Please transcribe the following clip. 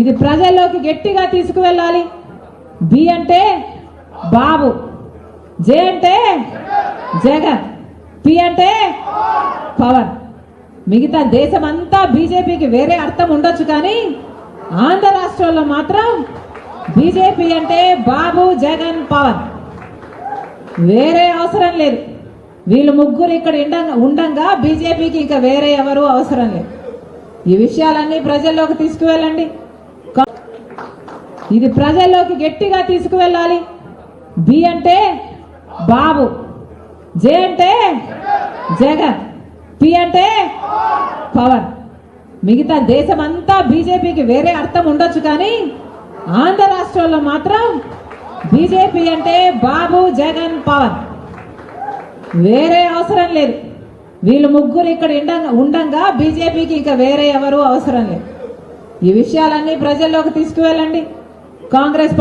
ఇది ప్రజల్లోకి గట్టిగా తీసుకువెళ్ళాలి. బి అంటే బాబు. జే అంటే జగన్. పి అంటే పవన్. మిగతా దేశం అంతా బీజేపీకి వేరే అర్థం ఉండొచ్చు కానీ ఆంధ్ర రాష్ట్రంలో మాత్రం బీజేపీ అంటే బాబు జగన్ పవన్. వేరే అవసరం లేదు. వీళ్ళు ముగ్గురు ఇక్కడ ఉండంగా బీజేపీకి ఇంకా వేరే ఎవరు అవసరం లేదు. ఈ విషయాలన్నీ ప్రజల్లోకి తీసుకువెళ్ళండి. ఇది ప్రజల్లోకి గట్టిగా తీసుకువెళ్ళాలి. బి అంటే బాబు. జే అంటే జగన్. పి అంటే పవన్. మిగతా దేశమంతా బీజేపీకి వేరే అర్థం ఉండొచ్చు కానీ ఆంధ్ర రాష్ట్రంలో మాత్రం బీజేపీ అంటే బాబు జగన్ పవన్. వేరే అవసరం లేదు. వీళ్ళు ముగ్గురు ఇక్కడ ఉండగా ఉండంగా బీజేపీకి ఇంకా వేరే ఎవరు అవసరం లేదు. ఈ విషయాలన్నీ ప్రజల్లోకి తీసుకువెళ్ళండి. కాంగ్రెస్ పార్టీ